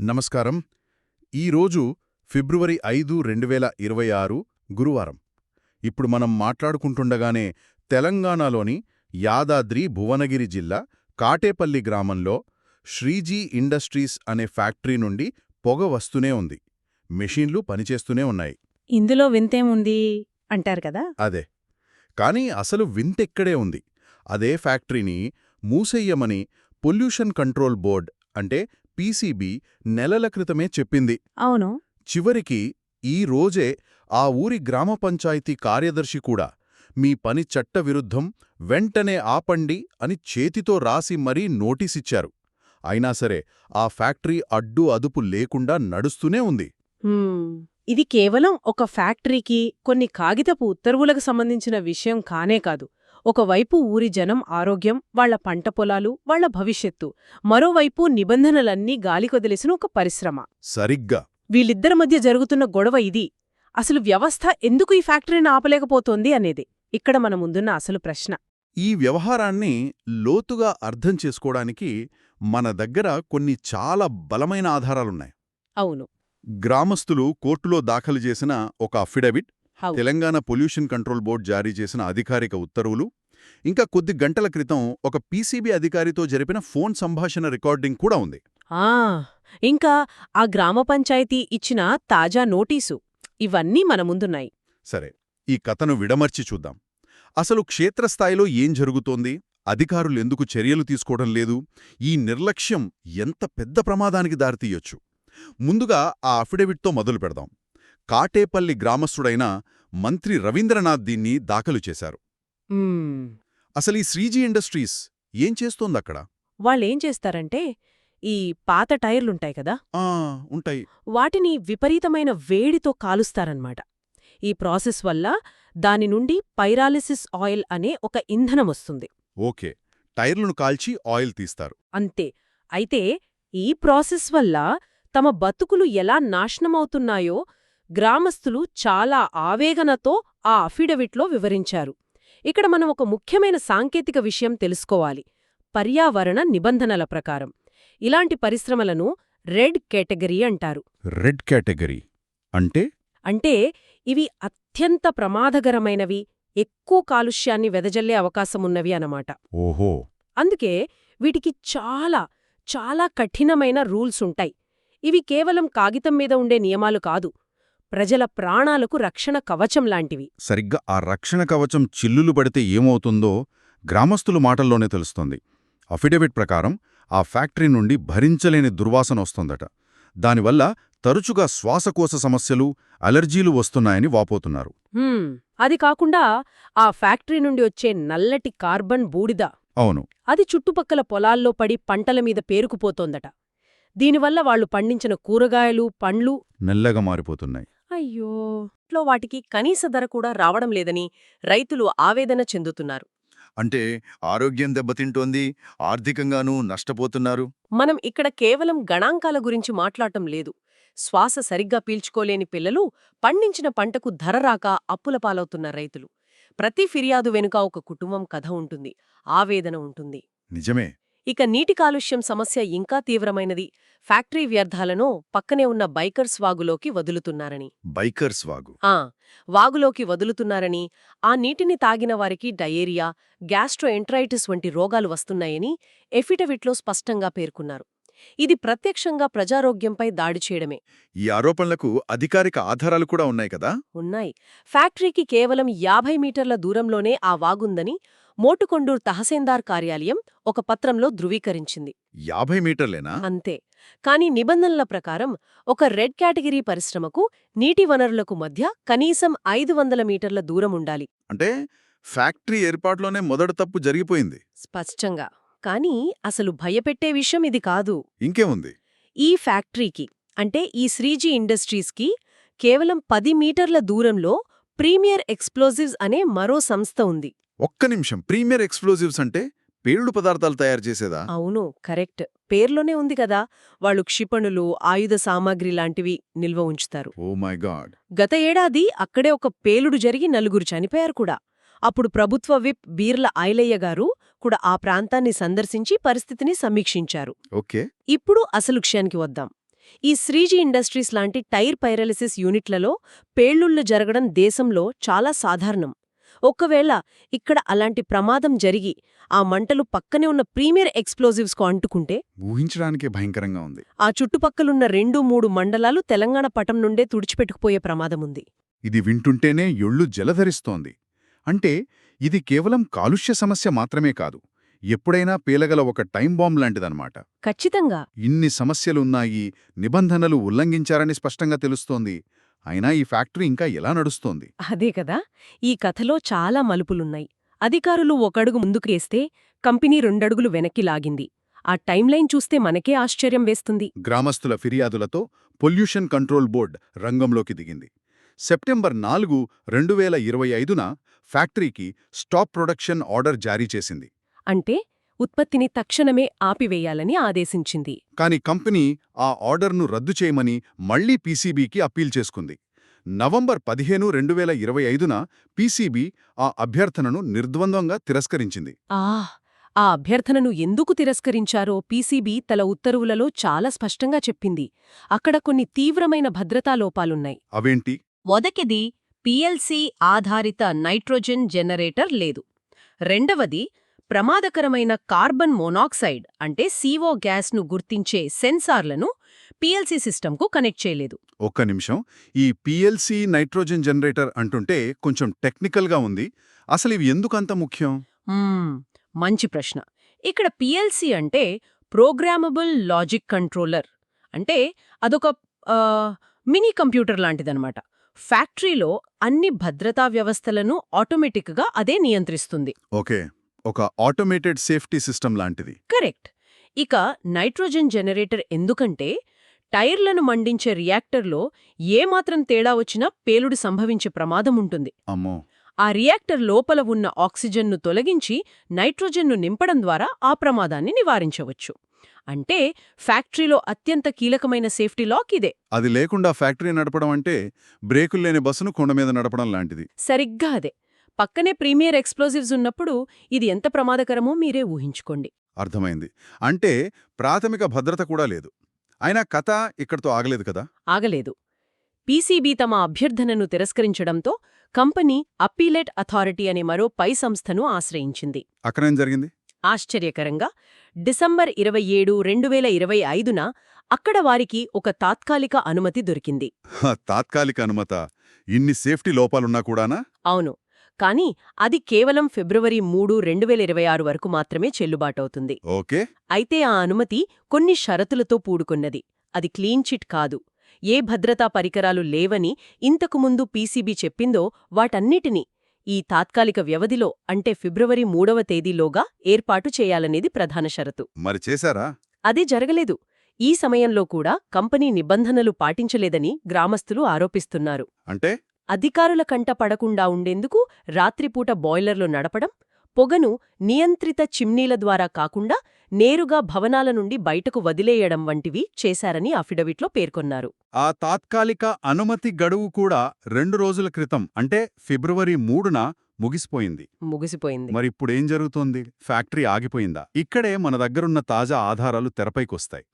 నమస్కారం. ఈరోజు ఫిబ్రవరి ఐదు రెండు వేల ఇరవై ఆరు గురువారం. ఇప్పుడు మనం మాట్లాడుకుంటుండగానే తెలంగాణలోని యాదాద్రి భువనగిరి జిల్లా కాటేపల్లి గ్రామంలో శ్రీజీ ఇండస్ట్రీస్ అనే ఫ్యాక్టరీ నుండి పొగ వస్తూనే ఉంది. మెషీన్లు పనిచేస్తూనే ఉన్నాయి. ఇందులో వింతేముంది అంటారు కదా? అదే. కానీ అసలు వింతెక్కడే ఉంది. అదే ఫ్యాక్టరీని మూసెయ్యమని పొల్యూషన్ కంట్రోల్ బోర్డ్ అంటే పీసీబీ నెలల క్రితమే చెప్పింది. అవును. చివరికి ఈ రోజే ఆ ఊరి గ్రామ పంచాయతీ కార్యదర్శి కూడా మీ పని చట్టవిరుద్ధం వెంటనే ఆపండి అని చేతితో రాసి మరీ నోటీసిచ్చారు. అయినా సరే ఆ ఫ్యాక్టరీ అడ్డు అదుపు లేకుండా నడుస్తూనే ఉంది. ఇది కేవలం ఒక ఫ్యాక్టరీకి కొన్ని కాగితపు ఉత్తర్వులకు సంబంధించిన విషయం కానే కాదు. ఒకవైపు ఊరి జనం ఆరోగ్యం వాళ్ళ పంట పొలాలు వాళ్ళ భవిష్యత్తు. మరోవైపు నిబంధనలన్నీ గాలికొదిలేసిన ఒక పరిశ్రమ. సరిగ్గా. వీళ్ళిద్దరి మధ్య జరుగుతున్న గొడవ ఇది. అసలు వ్యవస్థ ఎందుకు ఈ ఫ్యాక్టరీని ఆపలేకపోతోంది అనేది. ఇక్కడ మన ముందున్న అసలు ప్రశ్న. ఈ వ్యవహారాన్ని లోతుగా అర్థం చేసుకోవడానికి మన దగ్గర కొన్ని చాలా బలమైన ఆధారాలున్నాయి. అవును. గ్రామస్తులు కోర్టులో దాఖలు చేసిన ఒక affidavit Telangana pollution control board జారీ చేసిన అధికారిక ఉత్తర్వులు ఇంకా కొద్ది గంటల క్రితం ఒక పీసీబీ అధికారితో జరిపిన ఫోన్ సంభాషణ రికార్డింగ్ కూడా ఉంది. ఆ ఇంకా ఆ గ్రామ పంచాయతీ ఇచ్చిన తాజా నోటీసు ఇవన్నీ మన ముందున్నాయి. సరే ఈ కథను విడమర్చి చూద్దాం. అసలు క్షేత్రస్థాయిలో ఏం జరుగుతోంది? అధికారులు ఎందుకు చర్యలు తీసుకోవడం లేదు? ఈ నిర్లక్ష్యం ఎంత పెద్ద ప్రమాదానికి దారితీయొచ్చు? ముందుగా ఆ అఫిడవిట్తో మొదలు పెడదాం. కాటేపల్లి గ్రామస్థుడైన మంత్రి రవీంద్రనాథ్ దీన్ని దాఖలు చేశారు. అసలు ఈ శ్రీజీ ఇండస్ట్రీస్ ఏం చేస్తోందక్కడ? వాళ్ళేం చేస్తారంటే ఈ పాత టైర్లుంటాయి కదా? ఆ ఉంటాయి. వాటిని విపరీతమైన వేడితో కాలుస్తారన్మాట ఈ ప్రాసెస్ వల్ల దాని నుండి పైరాలిసిస్ ఆయిల్ అనే ఒక ఇంధనమొస్తుంది ఓకే. టైర్లను కాల్చి ఆయిల్ తీస్తారు. అంతే. అయితే ఈ ప్రాసెస్ వల్ల తమ బతుకులు ఎలా నాశనమవుతున్నాయో గ్రామస్తులు చాలా ఆవేదనతో ఆ అఫిడవిట్లో వివరించారు. ఇక్కడ మనం ఒక ముఖ్యమైన సాంకేతిక విషయం తెలుసుకోవాలి. పర్యావరణ నిబంధనల ప్రకారం. ఇలాంటి పరిశ్రమలను రెడ్ కేటగిరీ అంటారు. రెడ్ కేటగిరీ అంటే? అంటే ఇవి అత్యంత ప్రమాదకరమైనవి ఎక్కువ కాలుష్యాన్ని వెదజల్లే అవకాశమున్నవి అన్నమాట. ఓహో! అందుకే వీటికి చాలా చాలా కఠినమైన రూల్స్ ఉంటాయి. ఇవి కేవలం కాగితం మీద ఉండే నియమాలు కాదు. ప్రజల ప్రాణాలకు రక్షణ కవచం లాంటివి. సరిగ్గా ఆ రక్షణ కవచం చిల్లులు పడితే ఏమవుతుందో గ్రామస్తుల మాటల్లోనే తెలుస్తోంది. అఫిడవిట్ ప్రకారం ఆ ఫ్యాక్టరీ నుండి భరించలేని దుర్వాసన వస్తోందట. దానివల్ల తరచుగా శ్వాసకోశ సమస్యలు అలర్జీలు వస్తున్నాయని వాపోతున్నారు. అది కాకుండా ఆ ఫ్యాక్టరీ నుండి వచ్చే నల్లటి కార్బన్ బూడిద. అవును. అది చుట్టుపక్కల పొలాల్లో పడి పంటల మీద పేరుకుపోతోందట. దీనివల్ల వాళ్ళు పండించిన కూరగాయలు పండ్లు మెల్లగా మారిపోతున్నాయి. అయ్యో! లో వాటికి కనీస ధర కూడా రావడం లేదని రైతులు ఆవేదన చెందుతున్నారు. అంటే ఆరోగ్యం దెబ్బతింటోంది ఆర్థికంగానూ నష్టపోతున్నారు. మనం ఇక్కడ కేవలం గణాంకాల గురించి మాట్లాడటం లేదు. శ్వాస సరిగ్గా పీల్చుకోలేని పిల్లలు పండించిన పంటకు ధర రాక అప్పుల పాలవుతున్న రైతులు. ప్రతి ఫిర్యాదు వెనుక ఒక కుటుంబం కథ ఉంటుంది ఆవేదన ఉంటుంది. నిజమే. ఇక నీటి కాలుష్యం సమస్య ఇంకా తీవ్రమైనది. ఫ్యాక్టరీ వ్యర్థాలను పక్కనే ఉన్న బైకర్స్ వాగులోకి వదులుతున్నారని. బైకర్స్ వాగు. ఆ వాగులోకి వదులుతున్నారని ఆ నీటిని తాగిన వారికి డయేరియా గ్యాస్ట్రోఎంట్రైటిస్ వంటి రోగాలు వస్తున్నాయని ఎఫిడవిట్లో స్పష్టంగా పేర్కొన్నారు. ఇది ప్రత్యక్షంగా ప్రజారోగ్యంపై దాడి చేయడమే. ఈ ఆరోపణలకు అధికారిక ఆధారాలు కూడా ఉన్నాయి కదా? ఉన్నాయి. ఫ్యాక్టరీకి కేవలం యాభై మీటర్ల దూరంలోనే ఆ వాగుందని మోటుకొండూర్ తహసీల్దార్ కార్యాలయం ఒక పత్రంలో ధృవీకరించింది. యాభై మీటర్లేనా? అంతే. కానీ నిబంధనల ప్రకారం ఒక రెడ్ కేటగిరీ పరిశ్రమకు నీటి వనరులకు మధ్య కనీసం ఐదు వందల మీటర్ల దూరం ఉండాలి. అంటే ఫ్యాక్టరీ ఏర్పాట్లోనే మొదటి తప్పు జరిగిపోయింది. స్పష్టంగా. కానీ అసలు భయపెట్టే విషయం ఇది కాదు. ఇంకేముంది? ఈ ఫ్యాక్టరీకి అంటే ఈ శ్రీజీ ఇండస్ట్రీస్కి కేవలం పది మీటర్ల దూరంలో ప్రీమియర్ ఎక్స్ప్లోజివ్స్ అనే మరో సంస్థ ఉంది. ఒక్క నిమిషం. ప్రీమియర్ ఎక్స్ప్లోజివ్స్ అంటే పేలుడు పదార్థాలు తయారు చేసేదా? అవును కరెక్ట్. పేర్లోనే ఉంది కదా వాళ్ళు క్షిపణులు ఆయుధ సామాగ్రి లాంటివి నిల్వ ఉంచుతారు. Oh my God. గత ఏడాది అక్కడే ఒక పేలుడు జరిగి నలుగురు చనిపోయారు కూడా. అప్పుడు ప్రభుత్వ విప్ బీర్ల ఐలయ్య గారు కూడా ఆ ప్రాంతాన్ని సందర్శించి పరిస్థితిని సమీక్షించారు. ఓకే. ఇప్పుడు అసలు విషయానికి వద్దాం. ఈ శ్రీజీ ఇండస్ట్రీస్ లాంటి టైర్ పైరలిసిస్ యూనిట్లలో పేలుళ్ళు జరగడం దేశంలో చాలా సాధారణం. ఒకవేళ ఇక్కడ అలాంటి ప్రమాదం జరిగి ఆ మంటలు పక్కనే ఉన్న ప్రీమియర్ ఎక్స్ప్లోజివ్స్కు అంటుకుంటే? ఊహించడానికే భయంకరంగా ఉంది. ఆ చుట్టుపక్కలున్న రెండు మూడు మండలాలు తెలంగాణ పటం నుండే తుడిచిపెట్టుకుపోయే ప్రమాదముంది ఇది వింటుంటేనే యొళ్ళు జలధరిస్తోంది. అంటే ఇది కేవలం కాలుష్య సమస్య మాత్రమే కాదు ఎప్పుడైనా పేలగల ఒక టైం బాంబ్ లాంటిదన్నమాట. ఖచ్చితంగా. ఇన్ని సమస్యలున్నాయి నిబంధనలు ఉల్లంఘించారని స్పష్టంగా తెలుస్తోంది. అయినా ఈ ఫ్యాక్టరీ ఇంకా ఎలా నడుస్తోంది? అదే కదా! ఈ కథలో చాలా మలుపులున్నాయి. అధికారులు ఒకడుగు ముందుకేస్తే కంపెనీ రెండడుగులు వెనక్కి లాగింది. ఆ టైంలైన్ చూస్తే మనకే ఆశ్చర్యం వేస్తుంది. గ్రామస్తుల ఫిర్యాదులతో పొల్యూషన్ కంట్రోల్ బోర్డ్ రంగంలోకి దిగింది. సెప్టెంబర్ నాలుగు రెండు వేల ఇరవై ఐదున ఫ్యాక్టరీకి స్టాప్ ప్రొడక్షన్ ఆర్డర్ జారీ చేసింది. అంటే ఉత్పత్తిని తక్షణమే ఆపివేయాలని ఆదేశించింది. కాని కంపెనీ ఆ ఆర్డర్ను రద్దు చేయమని మళ్ళీ పీసీబీకి అప్పీల్ చేసుకుంది. నవంబర్ పదిహేను రెండు వేల ఇరవై ఐదున పీసీబీ ఆ అభ్యర్థనను నిర్ద్వంద్వంగా తిరస్కరించింది. ఆ ఆ అభ్యర్థనను ఎందుకు తిరస్కరించారో పీసీబీ తల ఉత్తర్వులలో చాలా స్పష్టంగా చెప్పింది. అక్కడ కొన్ని తీవ్రమైన భద్రతా లోపాలున్నాయి. అవేంటి? మొదటిది పిఎల్సి ఆధారిత నైట్రోజన్ జనరేటర్ లేదు. రెండవది ప్రమాదకరమైన కార్బన్ మోనాక్సైడ్ అంటే సీఓ గ్యాస్ను గుర్తించే సెన్సార్లను పిఎల్సి సిస్టంకు కనెక్ట్ చేయలేదు. ఒక్క నిమిషం. ఈ పీఎల్సీ నైట్రోజన్ జనరేటర్ అంటుంటే కొంచెం టెక్నికల్గా ఉంది. అసలు ఇవి ఎందుకంత ముఖ్యం? మంచి ప్రశ్న. ఇక్కడ పిఎల్సి అంటే ప్రోగ్రామబుల్ లాజిక్ కంట్రోలర్. అంటే అదొక మినీ కంప్యూటర్ లాంటిదన్నమాట. ఫ్యాక్టరీలో అన్ని భద్రతా వ్యవస్థలను ఆటోమేటిక్గా అదే నియంత్రిస్తుంది. ఓకే. ఒక ఆటోమేటెడ్ సేఫ్టీ సిస్టమ్ లాంటిది. కరెక్ట్. ఇక నైట్రోజన్ జనరేటర్ ఎందుకంటే టైర్లను మండించే రియాక్టర్లో ఏమాత్రం తేడా వచ్చినా పేలుడు సంభవించే ప్రమాదం ఉంటుంది. అమ్మో. ఆ రియాక్టర్ లోపల ఉన్న ఆక్సిజన్ను తొలగించి నైట్రోజన్ను నింపడం ద్వారా ఆ ప్రమాదాన్ని నివారించవచ్చు. అంటే ఫ్యాక్టరీలో అత్యంత కీలకమైన సేఫ్టీ లాక్ ఇదే. అది లేకుండా ఫ్యాక్టరీ నడపడం అంటే బ్రేకులు లేని బస్సును కొండ మీద నడపడం లాంటిది. సరిగ్గా అదే. పక్కనే ప్రీమియర్ ఎక్స్ప్లోజివ్స్ ఉన్నప్పుడు ఇది ఎంత ప్రమాదకరమో మీరే ఊహించుకోండి. అర్థమైంది. అంటే ప్రాథమిక భద్రత కూడా లేదు. అయినా కథ ఇక్కడితో ఆగలేదు కదా? ఆగలేదు. పీసీబీ తమ అభ్యర్థనను తిరస్కరించడంతో కంపెనీ అప్పీలేట్ అథారిటీ అనే మరో పై సంస్థను ఆశ్రయించింది. అక్కడేం జరిగింది? ఆశ్చర్యకరంగా డిసెంబర్ ఇరవై ఏడు రెండు వేల ఇరవై ఐదున అక్కడ వారికి ఒక తాత్కాలిక అనుమతి దొరికింది. తాత్కాలిక అనుమత. ఇన్ని సేఫ్టీ లోపాలున్నా కూడానా? అవును. కానీ అది కేవలం ఫిబ్రవరి మూడు రెండు వేల ఇరవై ఆరు వరకు మాత్రమే చెల్లుబాటవుతుంది. ఓకే. అయితే ఆ అనుమతి కొన్ని షరతులతో పూడుకున్నది. అది క్లీన్ చిట్ కాదు. ఏ భద్రతా పరికరాలు లేవని ఇంతకుముందు పీసీబీ చెప్పిందో వాటన్నిటినీ ఈ తాత్కాలిక వ్యవధిలో అంటే ఫిబ్రవరి మూడవ తేదీలోగా ఏర్పాటు చేయాలనేది ప్రధాన షరతు. మరి చేశారా? అదే జరగలేదు. ఈ సమయంలో కూడా కంపెనీ నిబంధనలు పాటించలేదని గ్రామస్తులు ఆరోపిస్తున్నారు. అంటే? అధికారుల కంట పడకుండా ఉండేందుకు రాత్రిపూట బాయిలర్లు నడపడం పొగను నియంత్రిత చిమ్నీల ద్వారా కాకుండా నేరుగా భవనాల నుండి బయటకు వదిలేయడం వంటివి చేశారని అఫిడవిట్లో పేర్కొన్నారు. ఆ తాత్కాలిక అనుమతి గడువు కూడా రెండు రోజుల క్రితం అంటే ఫిబ్రవరి మూడున ముగిసిపోయింది. ముగిసిపోయింది. మరిప్పుడేం జరుగుతోంది? ఫ్యాక్టరీ ఆగిపోయిందా? ఇక్కడే మన దగ్గరున్న తాజా ఆధారాలు తెరపైకొస్తాయి.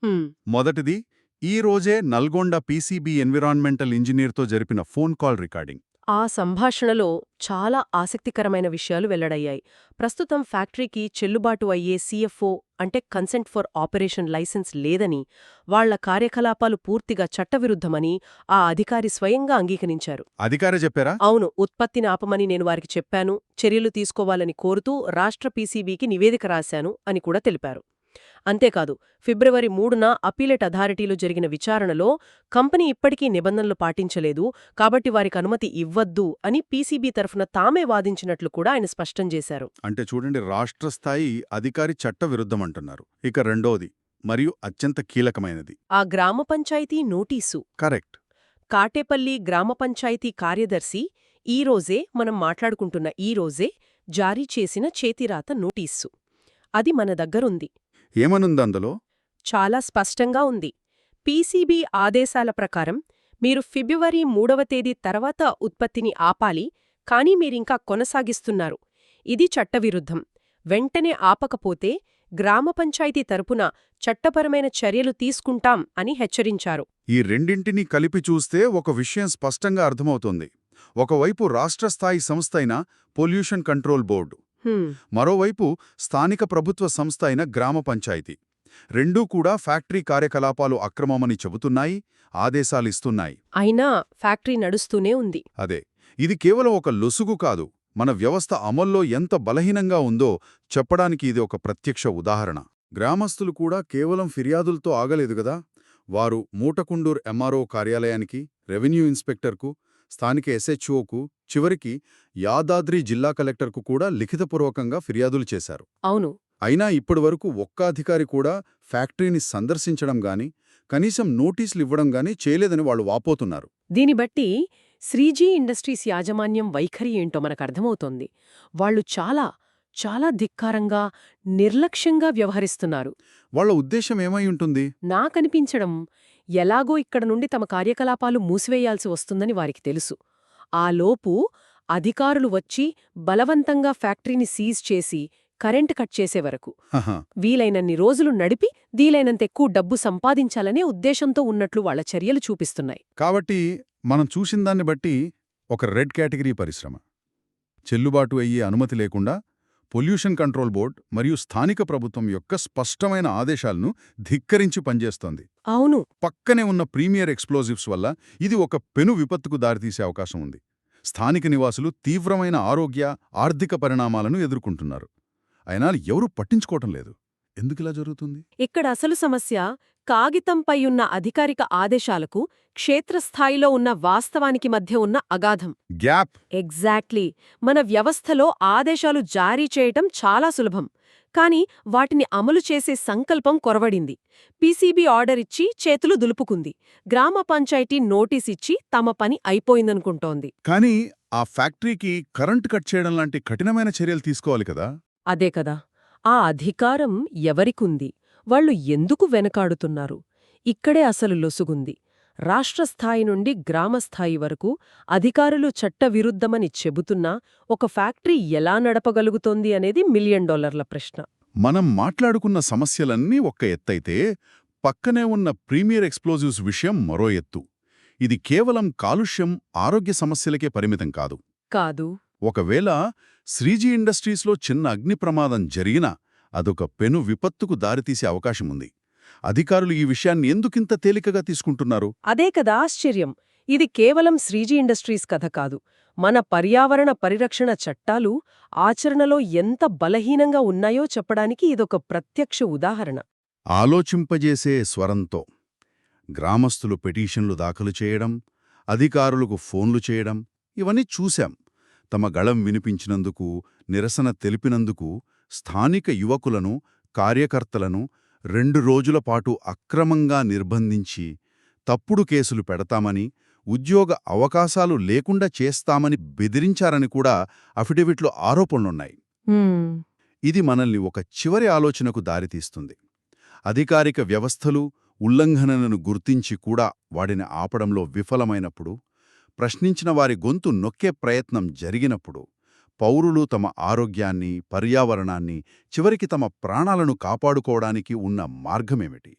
మొదటిది ఈ రోజే నల్గొండ పీసీబీ ఎన్విరాన్మెంటల్ ఇంజనీర్తో జరిపిన ఫోన్ కాల్ రికార్డింగ్. ఆ సంభాషణలో చాలా ఆసక్తికరమైన విషయాలు వెల్లడయ్యాయి. ప్రస్తుతం ఫ్యాక్టరీకి చెల్లుబాటు అయ్యే సీఎఫ్ఓ అంటే కన్సెంట్ ఫర్ ఆపరేషన్ లైసెన్స్ లేదని వాళ్ళ కార్యకలాపాలు పూర్తిగా చట్టవిరుద్ధమని ఆ అధికారి స్వయంగా అంగీకరించారు. అధికారి చెప్పారా? అవును ఉత్పత్తిని ఆపమని నేను వారికి చెప్పాను చర్యలు తీసుకోవాలని కోరుతూ రాష్ట్ర పీసీబీకి నివేదిక రాశాను అని కూడా తెలిపారు. అంతేకాదు ఫిబ్రవరి మూడున అపీలెట్ అథారిటీలో జరిగిన విచారణలో కంపెనీ ఇప్పటికీ నిబంధనలు పాటించలేదు కాబట్టి వారికి అనుమతి ఇవ్వద్దు అని పీసీబీ తరఫున తామే వాదించినట్లు కూడా ఆయన స్పష్టం చేశారు. అంటే చూడండి రాష్ట్ర స్థాయి అధికారి చట్ట విరుద్ధమంటున్నారు. ఇక రెండోది మరియు అత్యంత కీలకమైనది. ఆ గ్రామ పంచాయతీ నోటీసు. కరెక్ట్. కాటేపల్లి గ్రామ పంచాయతీ కార్యదర్శి ఈ రోజే మనం మాట్లాడుకుంటున్న ఈ రోజే జారీ చేసిన చేతిరాత నోటీసు. అది మన దగ్గరుంది. ఏమనుంది అందులో చాలా స్పష్టంగా ఉంది. పీసీబీ ఆదేశాల ప్రకారం మీరు ఫిబ్రవరి మూడవ తేదీ తర్వాత ఉత్పత్తిని ఆపాలి కానీ మీరింకా కొనసాగిస్తున్నారు. ఇది చట్టవిరుద్ధం. వెంటనే ఆపకపోతే గ్రామ పంచాయతీ తరపున చట్టపరమైన చర్యలు తీసుకుంటాం అని హెచ్చరించారు. ఈ రెండింటినీ కలిపి చూస్తే ఒక విషయం స్పష్టంగా అర్థమవుతోంది. ఒకవైపు రాష్ట్ర స్థాయి సంస్థ అయిన పొల్యూషన్ కంట్రోల్ బోర్డు. మరోవైపు స్థానిక ప్రభుత్వ సంస్థ అయిన గ్రామ పంచాయతీ. రెండూ కూడా ఫ్యాక్టరీ కార్యకలాపాలు అక్రమమని చెబుతున్నాయి ఆదేశాలిస్తున్నాయి. అయినా ఫ్యాక్టరీ నడుస్తూనే ఉంది. అదే ఇది కేవలం ఒక లొసుగు కాదు. మన వ్యవస్థ అమల్లో ఎంత బలహీనంగా ఉందో చెప్పడానికి ఇది ఒక ప్రత్యక్ష ఉదాహరణ. గ్రామస్తులు కూడా కేవలం ఫిర్యాదులతో ఆగలేదు గదా? వారు మూటకుండూర్ ఎంఆర్ఓ కార్యాలయానికి రెవెన్యూ ఇన్స్పెక్టర్కు స్థానిక ఎస్హెచ్ఓకు చివరికి యాదాద్రి జిల్లా కలెక్టర్కు కూడా లిఖితపూర్వకంగా ఫిర్యాదులు చేశారు. అవును. అయినా ఇప్పటివరకు ఒక్క అధికారి కూడా ఫ్యాక్టరీని సందర్శించడం గాని కనీసం నోటీసులు ఇవ్వడం గాని చేయలేదని వాళ్ళు వాపోతున్నారు. దీని బట్టి శ్రీజీ ఇండస్ట్రీస్ యాజమాన్యం వైఖరి ఏంటో మనకు అర్థమవుతోంది. వాళ్ళు చాలా చాలా ధిక్కారంగా నిర్లక్ష్యంగా వ్యవహరిస్తున్నారు. వాళ్ళ ఉద్దేశం ఏమై ఉంటుంది? నాకనిపించడం ఎలాగో ఇక్కడ నుండి తమ కార్యకలాపాలు మూసివేయాల్సి వస్తుందని వారికి తెలుసు. ఆ లోపు అధికారులు వచ్చి బలవంతంగా ఫ్యాక్టరీని సీజ్ చేసి కరెంటు కట్ చేసే వరకు. వీలైనన్ని రోజులు నడిపి వీలైనంత ఎక్కువ డబ్బు సంపాదించాలనే ఉద్దేశంతో ఉన్నట్లు వాళ్ళ చర్యలు చూపిస్తున్నాయి. కాబట్టి మనం చూసిందాన్ని బట్టి ఒక రెడ్ కేటగిరీ పరిశ్రమ. చెల్లుబాటు అయ్యే అనుమతి లేకుండా పొల్యూషన్ కంట్రోల్ బోర్డ్ మరియు స్థానిక ప్రభుత్వం యొక్క స్పష్టమైన ఆదేశాలను ధిక్కరించి పనిచేస్తోంది. అవును. పక్కనే ఉన్న ప్రీమియర్ ఎక్స్ప్లోజివ్స్ వల్ల ఇది ఒక పెను విపత్తుకు దారితీసే అవకాశం ఉంది. స్థానిక నివాసులు తీవ్రమైన ఆరోగ్య ఆర్థిక పరిణామాలను ఎదుర్కొంటున్నారు. అయినా ఎవరూ పట్టించుకోవటం లేదు. ఎందుకిలా జరుగుతుంది? ఇక్కడ అసలు సమస్య కాగితంపై ఉన్న అధికారిక ఆదేశాలకు క్షేత్రస్థాయిలో ఉన్న వాస్తవానికి మధ్య ఉన్న అగాధం. గ్యాప్. ఎగ్జాక్ట్లీ. మన వ్యవస్థలో ఆదేశాలు జారీ చేయటం చాలా సులభం. కాని వాటిని అమలు చేసే సంకల్పం కొరవడింది. పీసీబీ ఆర్డర్ ఇచ్చి చేతులు దులుపుకుంది. గ్రామ పంచాయతీ నోటీస్ ఇచ్చి తమ పని అయిపోయిందనుకుంటోంది. కానీ ఆ ఫ్యాక్టరీకి కరెంట్ కట్ చేయడం లాంటి కఠినమైన చర్యలు తీసుకోవాలి కదా? అదే కదా. ఆ అధికారం ఎవరికుంది? వాళ్ళు ఎందుకు వెనకాడుతున్నారు? ఇక్కడే అసలు లొసుగుంది. రాష్ట్రస్థాయి నుండి గ్రామస్థాయి వరకు అధికారులు చట్టవిరుద్ధమని చెబుతున్నా ఒక ఫ్యాక్టరీ ఎలా నడపగలుగుతోంది అనేది మిలియన్ డాలర్ల ప్రశ్న. మనం మాట్లాడుకున్న సమస్యలన్నీ ఒక్క ఎత్తైతే పక్కనే ఉన్న ప్రీమియర్ ఎక్స్ప్లోజివ్స్ విషయం మరో ఎత్తు. ఇది కేవలం కాలుష్యం ఆరోగ్య సమస్యలకే పరిమితం కాదు. కాదు. ఒకవేళ శ్రీజీ ఇండస్ట్రీస్లో చిన్న అగ్ని ప్రమాదం జరిగినా అదొక పెను విపత్తుకు దారితీసే అవకాశముంది. అధికారులు ఈ విషయాన్ని ఎందుకింత తేలికగా తీసుకుంటున్నారు? అదే కదా ఆశ్చర్యం. ఇది కేవలం శ్రీజీ ఇండస్ట్రీస్ కథ కాదు. మన పర్యావరణ పరిరక్షణ చట్టాలు ఆచరణలో ఎంత బలహీనంగా ఉన్నాయో చెప్పడానికి ఇదొక ప్రత్యక్ష ఉదాహరణ. ఆలోచింపజేసే స్వరంతో గ్రామస్తులు పిటీషన్లు దాఖలు చేయడం అధికారులకు ఫోన్లు చేయడం ఇవన్నీ చూశాం. తమ గళం వినిపించినందుకు నిరసన తెలిపినందుకు స్థానిక యువకులను కార్యకర్తలను రెండు రోజుల పాటు అక్రమంగా నిర్బంధించి తప్పుడు కేసులు పెడతామని ఉద్యోగ అవకాశాలు లేకుండా చేస్తామని బెదిరించారని కూడా అఫిడవిట్లో ఆరోపణలున్నాయి. ఇది మనల్ని ఒక చివరి ఆలోచనకు దారితీస్తుంది. అధికారిక వ్యవస్థలు ఉల్లంఘనలను గుర్తించి కూడా వాడిని ఆపడంలో విఫలమైనప్పుడు ప్రశ్నించిన వారి గొంతు నొక్కే ప్రయత్నం జరిగినప్పుడు పౌరులు తమ ఆరోగ్యాన్ని పర్యావరణాన్ని చివరికి తమ ప్రాణాలను కాపాడుకోవడానికి ఉన్న మార్గమేమిటి?